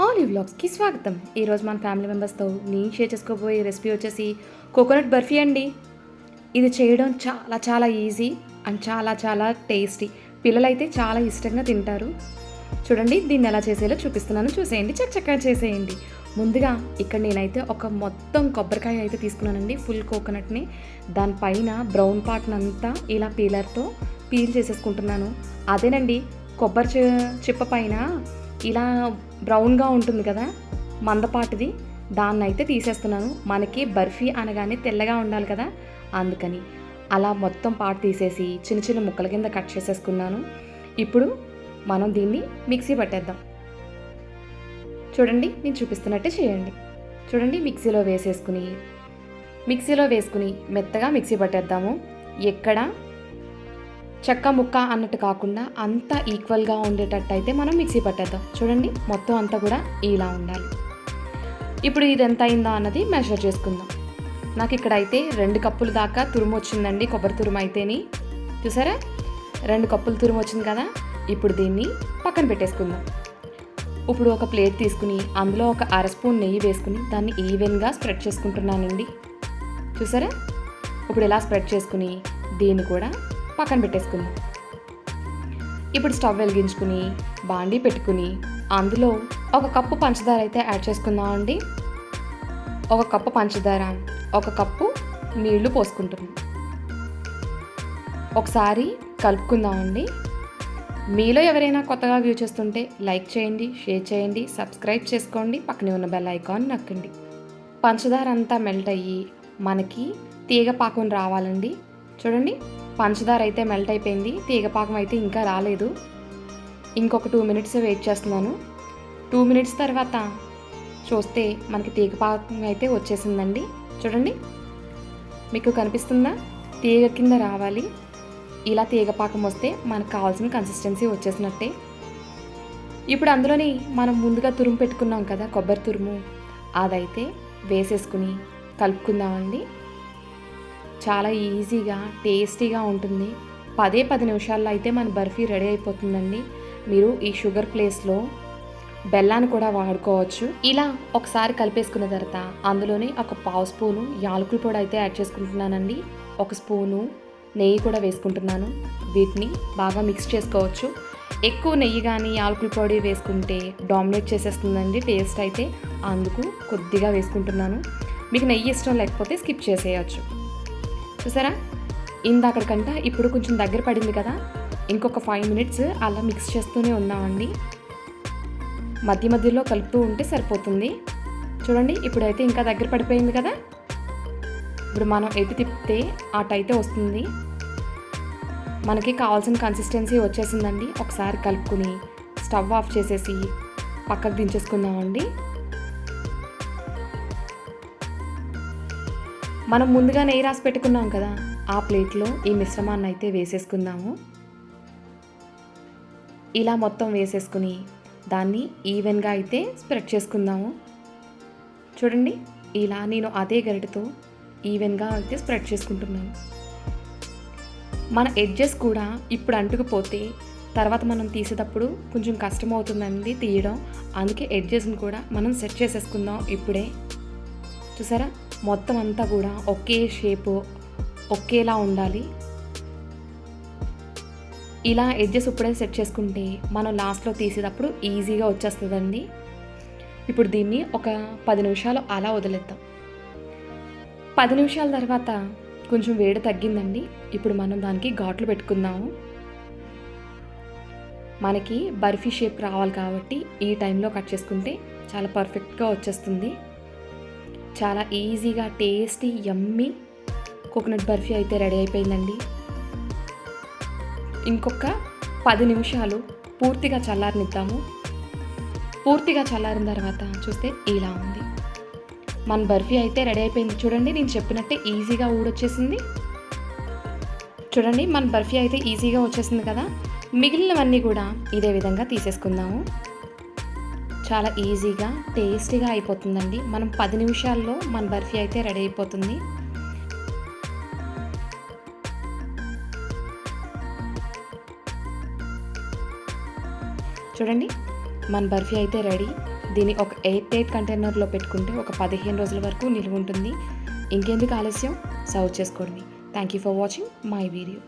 Olive ఈ వ్లాగ్స్కి స్వాగతం. ఈరోజు మన ఫ్యామిలీ మెంబర్స్తో నేను షేర్ చేసుకోబోయే రెసిపీ వచ్చేసి కోకోనట్ బర్ఫీ అండి. ఇది చేయడం చాలా చాలా ఈజీ అండ్ చాలా చాలా టేస్టీ. పిల్లలైతే చాలా ఇష్టంగా తింటారు. చూడండి దీన్ని ఎలా చేసేలో చూపిస్తున్నాను. చూసేయండి చక్కగా చేసేయండి. ముందుగా ఇక్కడ నేనైతే ఒక మొత్తం కొబ్బరికాయ అయితే తీసుకున్నానండి ఫుల్ కోకోనట్ని. దానిపైన బ్రౌన్ పార్ట్నంతా ఇలా పీలర్తో పీల్ చేసేసుకుంటున్నాను. అదేనండి కొబ్బరి చిప్ప పైన ఇలా బ్రౌన్గా ఉంటుంది కదా మందపాటిది. దాన్ని అయితే తీసేస్తున్నాను. మనకి బర్ఫీ అనగానే తెల్లగా ఉండాలి కదా అందుకని అలా మొత్తం పాటు తీసేసి చిన్న చిన్న ముక్కల కింద కట్ చేసేసుకున్నాను. ఇప్పుడు మనం దీన్ని మిక్సీ పట్టేద్దాం. చూడండి నేను చూపిస్తున్నట్టే చేయండి. చూడండి మిక్సీలో వేసేసుకుని మిక్సీలో వేసుకుని మెత్తగా మిక్సీ పట్టేద్దాము. ఎక్కడ చెక్క ముక్క అన్నట్టు కాకుండా అంతా ఈక్వల్గా ఉండేటట్టు అయితే మనం మిక్సీ పట్టేద్దాం. చూడండి మొత్తం అంతా కూడా ఇలా ఉండాలి. ఇప్పుడు ఇది ఎంత అయిందో అన్నది మెజర్ చేసుకుందాం. నాకు ఇక్కడ అయితే రెండు కప్పుల దాకా తురుము వచ్చిందండి కొబ్బరి తురుము అయితేని. చూసారా? రెండు కప్పులు తురుము వచ్చింది కదా? ఇప్పుడు దీన్ని పక్కన పెట్టేసుకుందాం. ఇప్పుడు ఒక ప్లేట్ తీసుకుని అందులో ఒక అర స్పూన్ నెయ్యి వేసుకుని దాన్ని ఈవెన్గా స్ప్రెడ్ చేసుకుంటున్నానండి. చూసారా? ఇప్పుడు ఇలా స్ప్రెడ్ చేసుకుని దీన్ని కూడా పక్కన పెట్టేసుకుందాం ఇప్పుడు స్టవ్ వెలిగించుకుని బాండీ పెట్టుకుని అందులో ఒక కప్పు పంచదార అయితే యాడ్ చేసుకుందామండి ఒక కప్పు పంచదార ఒక కప్పు నీళ్ళు పోసుకుంటున్నాం. ఒకసారి కలుపుకుందామండి మీలో ఎవరైనా కొత్తగా వ్యూ చేస్తుంటే లైక్ చేయండి షేర్ చేయండి సబ్స్క్రైబ్ చేసుకోండి పక్కనే ఉన్న బెల్ ఐకాన్ నక్కండి. పంచదార అంతా మెల్ట్ అయ్యి మనకి తీగ పాకం రావాలండి. చూడండి. పంచదార అయితే మెల్ట్ అయిపోయింది. తీగపాకం అయితే ఇంకా రాలేదు. ఇంకొక టూ మినిట్స్ వెయిట్ చేస్తున్నాను. టూ మినిట్స్ తర్వాత చూస్తే మనకి తీగపాకం అయితే వచ్చేసిందండి. చూడండి. మీకు కనిపిస్తుందా? తీగ కింద రావాలి. ఇలా తీగపాకం వస్తే మనకు కావాల్సిన కన్సిస్టెన్సీ వచ్చేసినట్టే. ఇప్పుడు అందులోని మనం ముందుగా తురుము పెట్టుకున్నాం కదా కొబ్బరి తురుము. అదైతే వేసేసుకుని కలుపుకుందామండి. చాలా ఈజీగా టేస్టీగా ఉంటుంది. పదే పది నిమిషాల్లో అయితే మన బర్ఫీ రెడీ అయిపోతుందండి. మీరు ఈ షుగర్ ప్లేస్లో బెల్లాన్ని కూడా వాడుకోవచ్చు. ఇలా ఒకసారి కలిపేసుకున్న తర్వాత అందులోనే ఒక పావు స్పూను యాలకుల పొడి అయితే యాడ్ చేసుకుంటున్నానండి. ఒక స్పూను నెయ్యి కూడా వేసుకుంటున్నాను. వీటిని బాగా మిక్స్ చేసుకోవచ్చు. ఎక్కువ నెయ్యి కానీ యాలకుల పొడి వేసుకుంటే డామినేట్ చేసేస్తుందండి టేస్ట్ అయితే. అందుకు కొద్దిగా వేసుకుంటున్నాను. మీకు నెయ్యి ఇష్టం లేకపోతే స్కిప్ చేసేయచ్చు. చూసారా? ఇందాకడికంట ఇప్పుడు కొంచెం దగ్గర పడింది కదా. ఇంకొక ఫైవ్ మినిట్స్ అలా మిక్స్ చేస్తూనే ఉన్నామండి. మధ్య మధ్యలో కలుపుతూ ఉంటే సరిపోతుంది. చూడండి ఇప్పుడైతే ఇంకా దగ్గర పడిపోయింది కదా. ఇప్పుడు మనం ఎటు తిప్పితే అటైతే వస్తుంది. మనకి కావాల్సిన కన్సిస్టెన్సీ వచ్చేసిందండి. ఒకసారి కలుపుకుని స్టవ్ ఆఫ్ చేసేసి పక్కకు దించేసుకుందామండి. మనం ముందుగా నెయ్యి రాసి పెట్టుకున్నాం కదా? ఆ ప్లేట్లో ఈ మిశ్రమాన్ని అయితే వేసేసుకుందాము. ఇలా మొత్తం వేసేసుకుని దాన్ని ఈవెన్గా అయితే స్ప్రెడ్ చేసుకుందాము. చూడండి ఇలా నేను అదే గరిటతో ఈవెన్గా అయితే స్ప్రెడ్ చేసుకుంటున్నాను. మన ఎడ్జెస్ కూడా ఇప్పుడు అంటుకుపోతే తర్వాత మనం తీసేటప్పుడు కొంచెం కష్టం అవుతుందండి తీయడం. అందుకే ఎడ్జెస్ని కూడా మనం సెట్ చేసేసుకుందాం ఇప్పుడే. చూసారా? మొత్తం అంతా కూడా ఒకే షేపు ఒకేలా ఉండాలి. ఇలా ఎడ్జెస్ ఇప్పుడే సెట్ చేసుకుంటే మనం లాస్ట్లో తీసేటప్పుడు ఈజీగా వచ్చేస్తుందండి. ఇప్పుడు దీన్ని ఒక పది నిమిషాలు అలా వదిలేద్దాం. పది నిమిషాల తర్వాత కొంచెం వేడి తగ్గిందండి. ఇప్పుడు మనం దానికి ఘాట్లు పెట్టుకుందాము. మనకి బర్ఫీ షేప్ రావాలి కాబట్టి ఈ టైంలో కట్ చేసుకుంటే చాలా పర్ఫెక్ట్గా వచ్చేస్తుంది. చాలా ఈజీగా టేస్టీ యమ్మీ కోకోనట్ బర్ఫీ అయితే రెడీ అయిపోయిందండి. ఇంకొక పది నిమిషాలు పూర్తిగా చల్లారనిద్దాము. పూర్తిగా చల్లారిన తర్వాత చూస్తే ఇలా ఉంది. మన బర్ఫీ అయితే రెడీ అయిపోయింది. చూడండి నేను చెప్పినట్టే ఈజీగా ఊడొచ్చేసింది. చూడండి మన బర్ఫీ అయితే ఈజీగా వచ్చేసింది కదా. మిగిలినవన్నీ కూడా ఇదే విధంగా తీసేసుకుందాము. చాలా ఈజీగా టేస్టీగా అయిపోతుందండి. మనం పది నిమిషాల్లో మన బర్ఫీ అయితే రెడీ అయిపోతుంది. చూడండి మన బర్ఫీ అయితే రెడీ. దీన్ని ఒక ఎయిట్ ఎయిట్ కంటైనర్లో పెట్టుకుంటే ఒక పదిహేను రోజుల వరకు నిలువ ఉంటుంది. ఇంకెందుకు ఆలస్యం? సర్వ్ చేసుకోండి. Thank you for watching my video